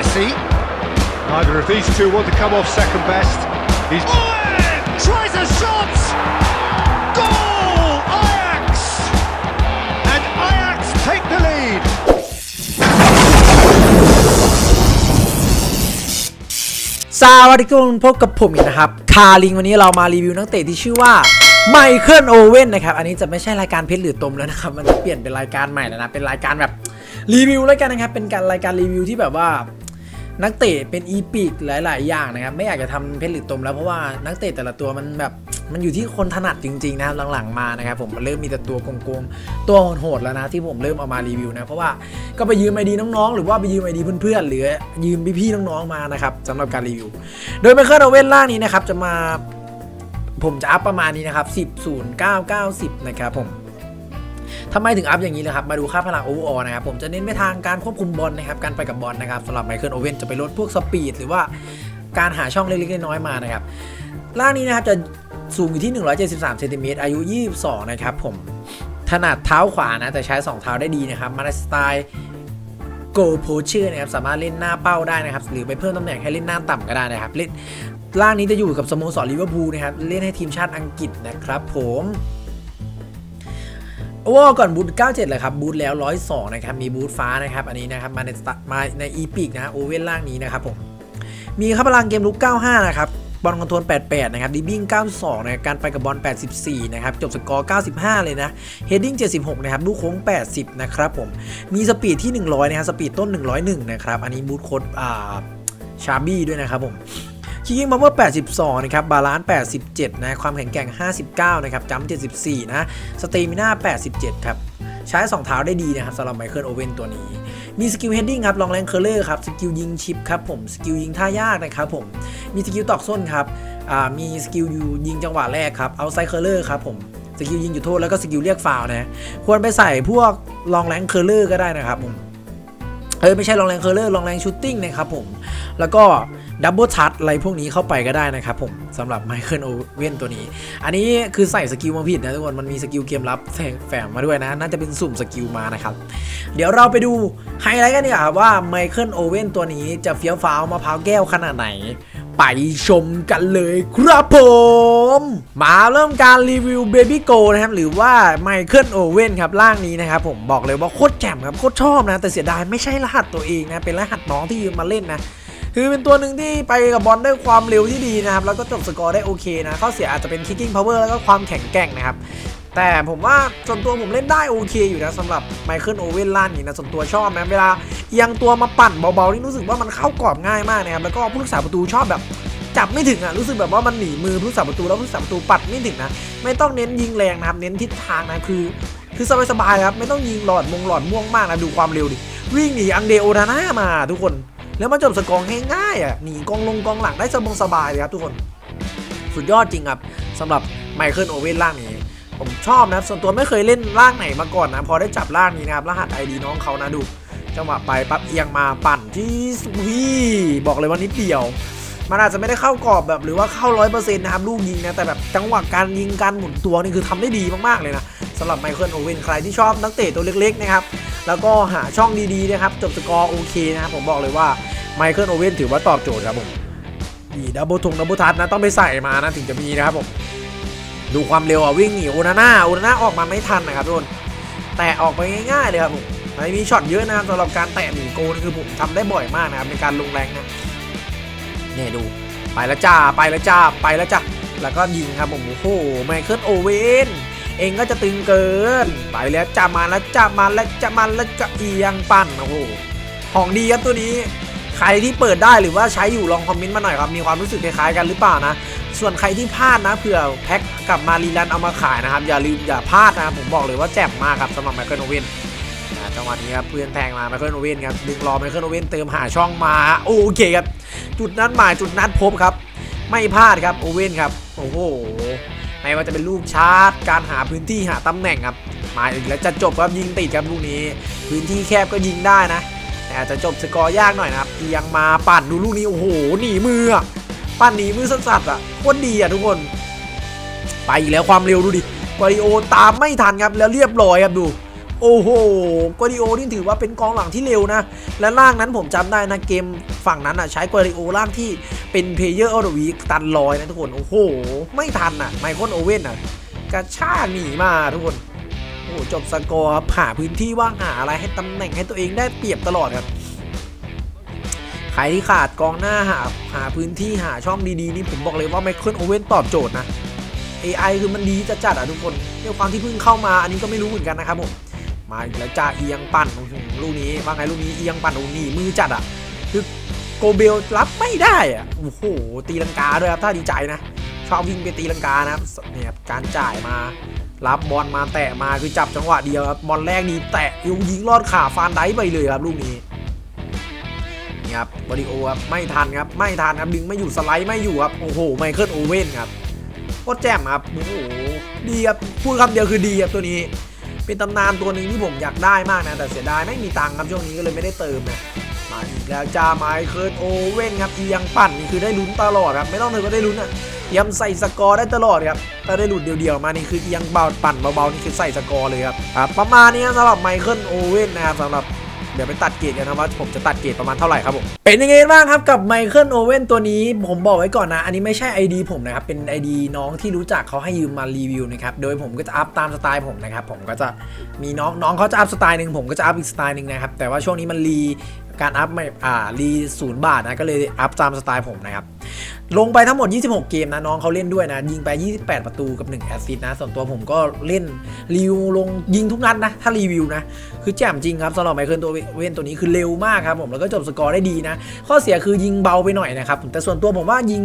Messi. Neither of these two want to come off second best. He's Owen tries a shot. Goal! Ajax! And Ajax take the lead. สวัสดีทุกคนพบกับผมอีกนะครับ คาลิงวันนี้เรามารีวิวนักเตะที่ชื่อว่าไมเคิลโอเว่นนะครับ อันนี้จะไม่ใช่รายการเพชรหรือตมแล้วนะครับ มันจะเปลี่ยนเป็นรายการใหม่แล้วนะ เป็นรายการแบบรีวิวแล้วกันนะครับ เป็นการรายการรีวิวที่แบบว่า นักเตะเป็นอีพิกหลาย ๆ อย่างนะครับ ไม่อยากจะทำเพชรหรือตมแล้วเพราะว่านักเตะแต่ละตัวมันแบบมันอยู่ที่คนถนัดจริง ๆ นะครับหลัง ๆ มานะครับผมมันเริ่มมีแต่ตัวโกงๆตัวโหดๆแล้วนะที่ผมเริ่มเอามารีวิวนะเพราะว่าก็ไปยืมไอดีน้องๆหรือว่าไปยืมไอดีเพื่อนๆหรือยืมพี่ๆน้องๆมานะครับสำหรับการรีวิว โดยไมเคิลโอเว่นล่างนี้นะครับจะมาผมจะอัพประมาณนี้นะครับ10 0 9 9 10นะครับผม ทำไมถึงอัพอย่างนี้นะครับ มาดูค่าพลังโอเวอร์ออนะครับ ผมจะเน้นไปทางการควบคุมบอลนะครับ การไปกับบอลนะครับสำหรับไมเคิลโอเว่นจะไปลดพวกสปีดหรือว่าการหาช่องเล็กๆน้อยๆมานะครับล่างนี้นะครับจะสูงอยู่ที่ 173เซนติเมตรอายุ 22 นะครับผมถนัดเท้าขวานะ แต่ใช้ 2 เท้าได้ดีนะครับมาในสไตล์โกโพเชอร์นะครับสามารถเล่นหน้าเป้าได้นะครับ หรือไปเพิ่มตำแหน่งให้เล่นหน้าต่ำก็ได้นะครับเล่นล่างนี้จะอยู่กับสโมสรลิเวอร์พูลนะครับ เล่นให้ทีมชาติอังกฤษนะครับผม โอ้ก่อนบูท97 เลยครับบูทแล้ว 102 นะครับ มีบูทฟ้านะครับ อันนี้นะครับมาในมาในอีพิกนะโอเว่นล่างนี้นะครับผมมีค่าพลังเกมลุก 95 นะครับบอลคอนโทรล88 นะครับดิบิ้ง92 นะครับ การไปกับบอล 84 นะครับ จบสกอร์ 95 เลยนะ เฮดดิ้ง 76 นะครับ ลูกโค้ง 80 นะครับผม มีสปีดที่ 100 นะครับ สปีดต้น 101 นะครับ อันนี้บูทโค้ดอ่าชาบี้ด้วยนะครับผม คิกกิ้งบัมเบอร์82 นะครับ บาลานซ์ 87 นะ ความแข็งแกร่ง 59 นะครับจัมป์74 นะ สเตมิน่า 87 ครับ ใช้ 2 เท้าได้ดีนะครับสำหรับไมเคิลโอเว่นตัวนี้ มีสกิลเฮดดิ้งครับ ลองแรงเคอร์เลอร์ครับ สกิลยิงชิปครับผม สกิลยิงท่ายากนะครับผม มีสกิลตอกส้นครับอ่ามีสกิลยูยิงจังหวะแรกครับ เอาไซเคอร์เลอร์ครับผมสกิลยิงจุดโทษแล้วก็สกิลเรียกฟาวนะ ควรไปใส่พวกลองแรงเคอร์เลอร์ก็ได้นะครับผม เอ้ยไม่ใช่ลองแรงเคอร์เลอร์ลองแรงชูตติ้งนะครับผม แล้วก็ ดับเบิลทัชอะไรพวกนี้เข้าไปก็ได้นะครับผมสำหรับไมเคิลโอเว่นตัวนี้ อันนี้คือใส่สกิลมาผิดนะทุกคนมันมีสกิลเกมลับแฝงมาด้วยนะ น่าจะเป็นสุ่มสกิลมานะครับ เดี๋ยวเราไปดูไฮไลท์กันดีกว่าครับว่าไมเคิลโอเว่นตัวนี้จะเฟี้ยวฟ้าวมะพร้าวแก้วขนาดไหน ไปชมกันเลยครับผม มาเริ่มการรีวิว Baby Go นะครับ หรือว่าไมเคิลโอเว่นครับร่างนี้นะครับผมบอกเลยว่าโคตรแจ่มครับโคตรชอบนะ แต่เสียดายไม่ใช่รหัสตัวเองนะเป็นรหัสน้องที่ยืมมาเล่นนะ คือเป็นตัวหนึ่งที่ไปกับบอลได้ความเร็วที่ดีนะครับ แล้วก็จบสกอร์ได้โอเคนะข้อเสียอาจจะเป็น kicking power แล้วก็ความแข็งแกร่งนะครับ แต่ผมว่าส่วนตัวผมเล่นได้โอเคอยู่นะสำหรับไมเคิลโอเว่นล่านนี้นะส่วนตัวชอบนะเวลาเอียงตัวมาปั่นเบาๆนี่รู้สึกว่ามันเข้ากรอบง่ายมากนะครับแล้วก็ผู้รักษาประตูชอบแบบจับไม่ถึงอะรู้สึกแบบว่ามันหนีมือผู้รักษาประตูแล้วผู้รักษาประตูปัดไม่ถึงนะไม่ต้องเน้นยิงแรงนะครับเน้นทิศทางนะคือคือสบายๆครับไม่ต้องยิงหลอดมงหลอดม่วงมากนะดูความเร็วดิวิ่งหนีอังเดโอนาน่ามาทุกคน แล้วมาจบสกอร์ง่ายๆอะหนีกองลงกองหลังได้สบงสบายเลยครับทุกคนสุดยอดจริงครับสำหรับไมเคิลโอเว่นล่างนี้ผมชอบนะส่วนตัวไม่เคยเล่นล่างไหนมาก่อนนะพอได้จับล่างนี้นะครับรหัสไอดีน้องเขานะดูจังหวะไปปั๊บเอียงมาปั่นที่สุฮีบอกเลยว่านิดเดียวมันอาจจะไม่ได้เข้ากรอบแบบหรือว่าเข้าร้อยเปอร์เซ็นต์นะครับลูกยิงนะแต่แบบจังหวะการยิงการหมุนตัวนี่คือทำได้ดีมากๆเลยนะสำหรับไมเคิลโอเว่นใครที่ชอบนักเตะตัวเล็กๆนะครับ แล้วก็หาช่องดีๆนะครับจบสกอร์โอเคนะครับผมบอกเลยว่าไมเคิลโอเว่นถือว่าตอบโจทย์ครับผมดีดับเบิลทงดับเบิลทัชนะต้องไปใส่มานะถึงจะมีนะครับผมดูความเร็วอะวิ่งหนีโอนาน่าโอนาน่าออกมาไม่ทันนะครับทุกคนแตะออกไปง่ายๆเลยครับผมไม่มีช็อตเยอะนะครับสำหรับการแตะหนีโกนี่คือผมทำได้บ่อยมากนะครับในการลงแรงนะเนี่ยดูไปแล้วจ้าไปแล้วจ้าไปแล้วจ้าแล้วก็ยิงครับผมโอ้โหไมเคิลโอเวน เองก็จะตึงเกิน ไปแล้วจ้ามาแล้วจ้ามาแล้วจ้ามาแล้วจะเอียงปั่นโอ้โหของดีครับตัวนี้ใครที่เปิดได้หรือว่าใช้อยู่ลองคอมเมนต์มาหน่อยครับ มีความรู้สึกคล้ายๆกันหรือเปล่านะ ส่วนใครที่พลาดนะเผื่อแพ็คกลับมารีรันเอามาขายนะครับ อย่าลืมอย่าพลาดนะผมบอกเลยว่าแจ่มมากครับสำหรับไมเคิลโอเว่นจังหวะนี้ครับเพื่อนแทงมาไมเคิลโอเว่นครับดึงรอไมเคิลโอเว่นเติมหาช่องมาโอเคครับจุดนัดหมายจุดนัดพบครับ ไม่พลาดครับโอเว่นครับโอ้โห ไม่ว่าจะเป็นลูกชาร์จ การหาพื้นที่หาตำแหน่งครับมาอีกแล้วจะจบครับยิงติดครับลูกนี้ พื้นที่แคบก็ยิงได้นะ แต่อาจจะจบสกอร์ยากหน่อยนะครับเอียงมาปั่นดูลูกนี้โอ้โหหนีมือปั่นหนีมือสัสๆอะโคตรดีอะทุกคน ไปอีกแล้วความเร็วดูดิวาริโอตามไม่ทันครับแล้วเรียบร้อยครับดู โอ้โหกวาดิโอนี่ถือว่าเป็นกองหลังที่เร็วนะ และล่างนั้นผมจำได้นะเกมฝั่งนั้นอะใช้กวาดิโอล่างที่เป็นเพลเยอร์ออร์วีตันลอยนะทุกคน โอ้โห ไม่ทันอะไมเคิลโอเว่นอะกระชากหนีมาทุกคน โอ้โหจบสกอร์ครับหาพื้นที่ว่างหาอะไรให้ตำแหน่งให้ตัวเองได้เปรียบตลอดครับใครที่ขาดกองหน้าหาหาพื้นที่หาช่องดีๆนี่ผมบอกเลยว่าไมเคิลโอเว่นตอบโจทย์นะ AI คือมันดีจะจัดอะทุกคนด้วยความที่เพิ่งเข้ามาอันนี้ก็ไม่รู้เหมือนกันนะครับผม มาอีกแล้วจ้าเอียงปั่นลูกนี้ว่าไงลูกนี้เอียงปั่นโอ้หนี่มือจัดอะคือโกเบลรับไม่ได้อะโอ้โหตีลังกาด้วยครับถ้าดีใจนะชอบวิ่งไปตีลังกานะครับเนี่ยการจ่ายมารับบอลมาแตะมาคือจับจังหวะเดียวครับบอลแรกนี้แตะยิงยิงลอดขาฟานไดไปเลยครับลูกนี้นี่ครับบริโอครับไม่ทันครับไม่ทันครับดึงไม่อยู่สไลด์ไม่อยู่ครับโอ้โหไมเคิลโอเว่นครับโคตรแจ่มครับโอ้โหดีครับพูดคำเดียวคือดีครับตัวนี้ เป็นตำนานตัวหนึ่งที่ผมอยากได้มากนะ แต่เสียดายไม่มีตังค์ครับช่วงนี้ก็เลยไม่ได้เติมนะมาอีกแล้วจ้าไมเคิลโอเว่นครับเอียงปั่นนี่คือได้ลุ้นตลอดครับไม่ต้องเลยก็ได้ลุ้นอะเตรียำใส่สกอร์ได้ตลอดครับถ้าได้หลุดเดียวๆมานี่คือเอียงเบาปั่นเบาๆนี่คือใส่สกอร์เลยครับประมาณนี้สำหรับไมเคิลโอเว่นนะครับสำหรับ ดี๋ยวไปตัดเกรดกันนะว่าผมจะตัดเกรดประมาณเท่าไหร่ครับผม เป็นยังไงบ้างครับกับไมเคิลโอเว่นตัวนี้ผมบอกไว้ก่อนนะ อันนี้ไม่ใช่ ID ผมนะครับ เป็น ID น้องที่รู้จักเขาให้ยืมมารีวิวนะครับ โดยผมก็จะอัพตามสไตล์ผมนะครับ ผมก็จะมีน้องน้องเขาจะอัพสไตล์หนึ่งผมก็จะอัพอีกสไตล์หนึ่งนะครับ แต่ว่าช่วงนี้มันรีการอัพไม่อ่ารีศูนย์บาทนะก็เลยอัพตามสไตล์ผมนะครับ ลงไปทั้งหมด 26 เกมนะน้องเขาเล่นด้วยนะ ยิงไป 28 ประตูกับ 1 แอสซิสต์นะ ส่วนตัวผมก็เล่นรีวิวลงยิงทุกนัดนะ ถ้ารีวิวนะ คือแจ่มจริงครับสำหรับไมเคิลตัวเว้นตัวนี้คือเร็วมากครับผมแล้วก็จบสกอร์ได้ดีนะ ข้อเสียคือยิงเบาไปหน่อยนะครับ แต่ส่วนตัวผมว่ายิง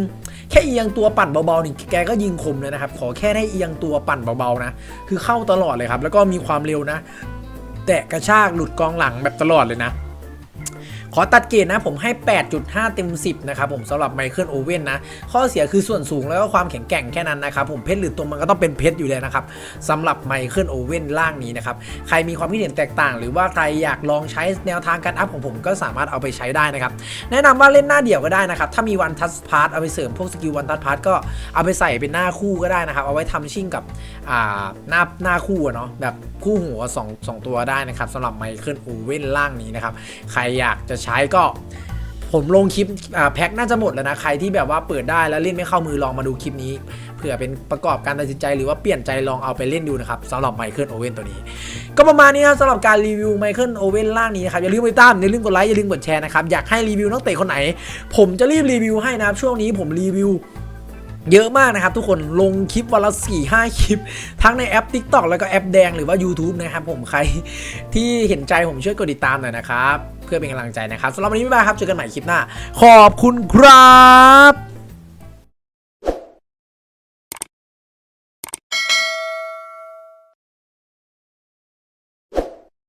แค่เอียงตัวปั่นเบาๆนี่แกก็ยิงคมเลยนะครับขอแค่ได้เอียงตัวปั่นเบาๆนะ คือเข้าตลอดเลยครับแล้วก็มีความเร็วนะ แตะกระชากหลุดกองหลังแบบตลอดเลยนะ ขอตัดเกรดนะผมให้ 8.5 เต็ม 10 นะครับผมสำหรับไมเคิลโอเว่นนะ ข้อเสียคือส่วนสูงแล้วก็ความแข็งแกร่งแค่นั้นนะครับผมเพชรหรือตัวมันก็ต้องเป็นเพชรอยู่แล้วนะครับสำหรับไมเคิลโอเว่นล่างนี้นะครับใครมีความคิดเห็นแตกต่าง หรือว่าใครอยากลองใช้แนวทางการอัพของผมก็สามารถเอาไปใช้ได้นะครับแนะนำว่าเล่นหน้าเดี่ยวก็ได้นะครับถ้ามีวันทัสพาร์ทเอาไปเสริมพวกสกิลวันทัสพาร์ทก็เอาไปใส่เป็นหน้าคู่ก็ได้นะครับ เอาไว้ทำชิ่งกับอ่าหน้าหน้าคู่เนาะแบบคู่หัวสองสองตัวได้นะครับสำหรับไมเคิลโอเว่นล่างนี้นะครับใครอยากจะใช้ก็ ผมลงคลิปแพ็คน่าจะหมดแล้วนะ ใครที่แบบว่าเปิดได้แล้วเล่นไม่เข้ามือลองมาดูคลิปนี้เผื่อเป็นประกอบการตัดสินใจหรือว่าเปลี่ยนใจลองเอาไปเล่นดูนะครับสำหรับไมเคิลโอเว่นตัวนี้ ก็ประมาณนี้ครับสำหรับการรีวิวไมเคิลโอเว่นล่างนี้นะครับ อย่าลืมไปตามอย่าลืมกดไลค์อย่าลืมกดแชร์นะครับ อยากให้รีวิวนักเตะคนไหน ผมจะรีบรีวิวให้นะครับช่วงนี้ผมรีวิวเยอะมากนะครับทุกคนลงคลิปวันละ4 5 คลิป ทั้งในแอป TikTok แล้วก็แอปแดงหรือว่า YouTube นะครับผมใครที่เห็นใจผมช่วยกดติดตามหน่อยนะครับ เพื่อเป็นกำลังใจนะครับสำหรับวันนี้บ๊ายบายครับเจอกันใหม่คลิปหน้า ขอบคุณครับ